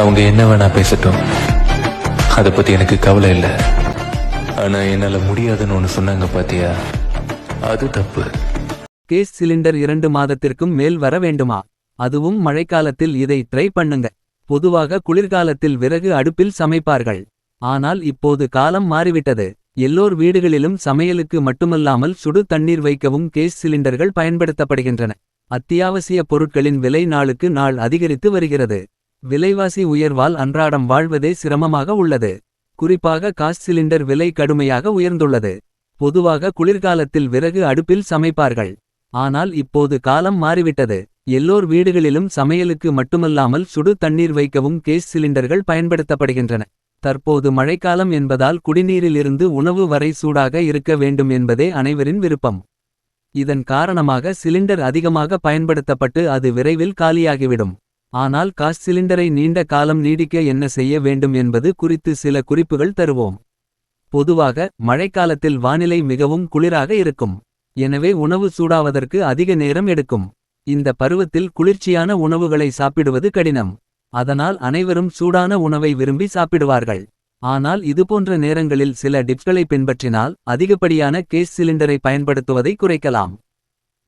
அவங்க என்ன வேணா பேசட்டும். அதை பத்தி எனக்கு கவலை இல்லை. ஆனா என்னால முடியாதுன்னு ஒண்ணு சொன்னாங்க பாத்தியா? அது தப்பு. கேஸ் சிலிண்டர் இரண்டு மாதத்திற்கும் மேல் வர வேண்டுமா? அதுவும் மழைக்காலத்தில் இதை ட்ரை பண்ணுங்க. பொதுவாக குளிர்காலத்தில் விறகு அடுப்பில் சமைப்பார்கள். ஆனால் இப்போது காலம் மாறிவிட்டது. எல்லோர் வீடுகளிலும் சமையலுக்கு மட்டுமல்லாமல் சுடு தண்ணீர் வைக்கவும் கேஸ் சிலிண்டர்கள் பயன்படுத்தப்படுகின்றன. அத்தியாவசிய பொருட்களின் விலை நாளுக்கு நாள் அதிகரித்து வருகிறது. விலைவாசி உயர்வால் அன்றாடம் வாழ்வதே சிரமமாக உள்ளது. குறிப்பாக காஸ் சிலிண்டர் விலை கடுமையாக உயர்ந்துள்ளது. பொதுவாக குளிர்காலத்தில் விறகு அடுப்பில் சமைப்பார்கள். ஆனால் இப்போது காலம் மாறிவிட்டது. எல்லோர் வீடுகளிலும் சமையலுக்கு மட்டுமல்லாமல் சுடு தண்ணீர் வைக்கவும் கேஸ் சிலிண்டர்கள் பயன்படுத்தப்படுகின்றன. தற்போது மழைக்காலம் என்பதால் குடிநீரிலிருந்து உணவு வரை சூடாக இருக்க வேண்டும் என்பதே அனைவரின் விருப்பம். இதன் காரணமாக சிலிண்டர் அதிகமாக பயன்படுத்தப்பட்டு அது விரைவில் காலியாகிவிடும். ஆனால் காஸ் சிலிண்டரை நீண்ட காலம் நீடிக்க என்ன செய்ய வேண்டும் என்பது குறித்து சில குறிப்புகள் தருவோம். பொதுவாக மழைக்காலத்தில் வானிலை மிகவும் குளிராக இருக்கும். எனவே உணவு சூடாவதற்கு அதிக நேரம் எடுக்கும். இந்த பருவத்தில் குளிர்ச்சியான உணவுகளை சாப்பிடுவது கடினம். அதனால் அனைவரும் சூடான உணவை விரும்பி சாப்பிடுவார்கள். ஆனால் இதுபோன்ற நேரங்களில் சில டிப்ஸ்களை பின்பற்றினால் அதிகப்படியான கேஸ் சிலிண்டரை பயன்படுத்துவதை குறைக்கலாம்.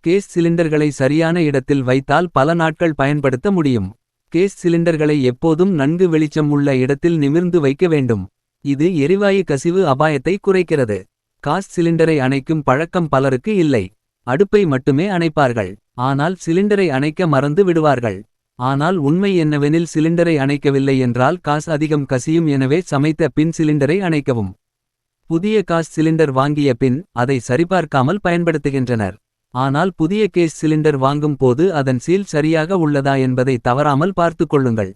கேஸ் சிலிண்டர்களை சரியான இடத்தில் வைத்தால் பல நாட்கள் பயன்படுத்த முடியும். கேஸ் சிலிண்டர்களை எப்போதும் நன்கு வெளிச்சம் உள்ள இடத்தில் நிமிர்ந்து வைக்க வேண்டும். இது எரிவாயு கசிவு அபாயத்தை குறைக்கிறது. காஸ் சிலிண்டரை அணைக்கும் பழக்கம் பலருக்கு இல்லை. அடுப்பை மட்டுமே அணைப்பார்கள். ஆனால் சிலிண்டரை அணைக்க மறந்து விடுவார்கள். ஆனால் உண்மை என்னவெனில் சிலிண்டரை அணைக்கவில்லை என்றால் காஸ் அதிகம் கசியும் எனவே சமைத்த பின் சிலிண்டரை அணைக்கவும். புதிய காஸ் சிலிண்டர் வாங்கிய பின் அதை சரிபார்க்காமல் பயன்படுத்துகின்றனர். ஆனால் புதிய கேஸ் சிலிண்டர் வாங்கும் போது அதன் சீல் சரியாக உள்ளதா என்பதை தவறாமல் பார்த்துக்கொள்ளுங்கள்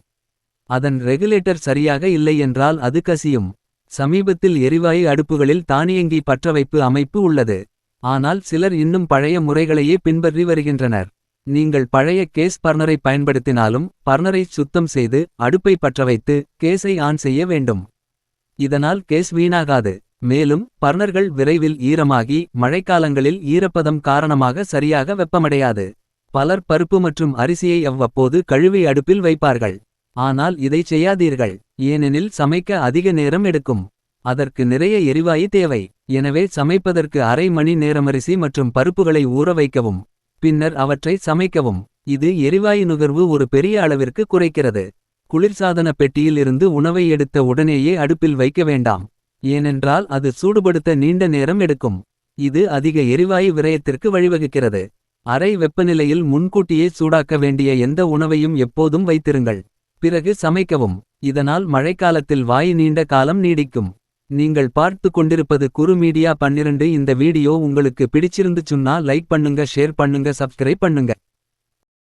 அதன் ரெகுலேட்டர் சரியாக இல்லை என்றால் அது கசியும். சமீபத்தில் எரிவாயு அடுப்புகளில் தானியங்கி பற்றவைப்பு அமைப்பு உள்ளது. ஆனால் சிலர் இன்னும் பழைய முறைகளையே பின்பற்றி வருகின்றனர். நீங்கள் பழைய கேஸ் பர்னரை பயன்படுத்தினாலும் பர்னரை சுத்தம் செய்து அடுப்பை பற்றவைத்து கேஸை ஆன் செய்ய வேண்டும். இதனால் கேஸ் வீணாகாது. மேலும் பர்னர்கள் விரைவில் ஈரமாகி மழைக்காலங்களில் ஈரப்பதம் காரணமாக சரியாக வெப்பமடையாது. பலர் பருப்பு மற்றும் அரிசியை அவ்வப்போது கழுவி அடுப்பில் வைப்பார்கள். ஆனால் இதை செய்யாதீர்கள். ஏனெனில் சமைக்க அதிக நேரம் எடுக்கும். அதற்கு நிறைய எரிவாயு தேவை. எனவே சமைப்பதற்கு அரை மணி நேரமரிசி மற்றும் பருப்புகளை ஊற வைக்கவும். பின்னர் அவற்றை சமைக்கவும். இது எரிவாயு நுகர்வு ஒரு பெரிய அளவிற்கு குறைக்கிறது. குளிர்சாதன பெட்டியில் இருந்து உணவை எடுத்த உடனேயே அடுப்பில் வைக்க வேண்டாம். ஏனென்றால் அது சூடுபடுத்த நீண்ட நேரம் எடுக்கும். இது அதிக எரிவாயு விரயத்திற்கு வழிவகுக்கிறது. அறை வெப்பநிலையில் முன்கூட்டியே சூடாக்க வேண்டிய எந்த உணவையும் எப்போதும் வைத்திருங்கள். பிறகு சமைக்கவும். இதனால் மழைக்காலத்தில் வாய் நீண்ட காலம் நீடிக்கும். நீங்கள் பார்த்து கொண்டிருப்பது குறு மீடியா பன்னிரண்டு இந்த வீடியோ உங்களுக்கு பிடிச்சிருந்து சொன்னா லைக் பண்ணுங்க ஷேர் பண்ணுங்க சப்ஸ்கிரைப் பண்ணுங்க.